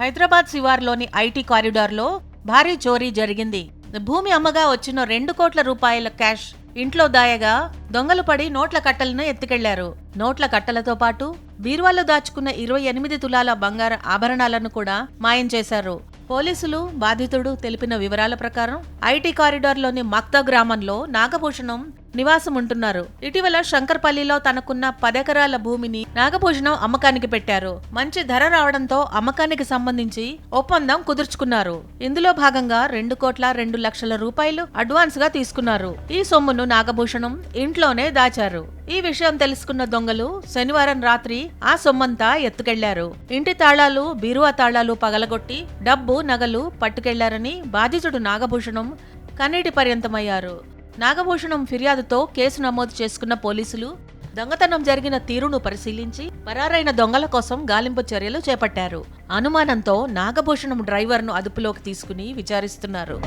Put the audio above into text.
Hyderabad శివార్లోని IT కారిడార్లో భారీ చోరీ జరిగింది. భూమి అమ్మగా వచ్చిన రెండు కోట్ల రూపాయల క్యాష్ ఇంట్లో దాయగా దొంగలు పడి నోట్ల కట్టలను ఎత్తుకెళ్ళారు. నోట్ల కట్టలతో పాటు బీరువాలో దాచుకున్న ఇరవై ఎనిమిది తులాల బంగార ఆభరణాలను కూడా మాయం చేశారు. పోలీసులు బాధితుడు తెలిపిన వివరాల ప్రకారం ఐటీ కారిడార్లోని మక్తా గ్రామంలో నాగభూషణం నివాసం ఉంటున్నారు ఇటీవల శంకర్పల్లిలో తనకున్న పదెకరాల భూమిని నాగభూషణం అమ్మకానికి పెట్టారు. మంచి ధర రావడంతో అమ్మకానికి సంబంధించి ఒప్పందం కుదుర్చుకున్నారు. ఇందులో భాగంగా రెండు కోట్ల రెండు లక్షల రూపాయలు అడ్వాన్స్గా తీసుకున్నారు. ఈ సొమ్మును నాగభూషణం ఇంట్లోనే దాచారు. ఈ విషయం తెలుసుకున్న దొంగలు శనివారం రాత్రి ఆ సొమ్మంతా ఎత్తుకెళ్ళారు. ఇంటి తాళాలు బీరువా తాళాలు పగలగొట్టి డబ్బు నగలు పట్టుకెళ్ళారని బాధితుడు నాగభూషణం కన్నీటి పర్యంతమయ్యారు. నాగభూషణం ఫిర్యాదుతో కేసు నమోదు చేసుకున్న పోలీసులు దొంగతనం జరిగిన తీరును పరిశీలించి పరారైన దొంగల కోసం గాలింపు చర్యలు చేపట్టారు. అనుమానంతో నాగభూషణం డ్రైవర్ను అదుపులోకి తీసుకుని విచారిస్తున్నారు.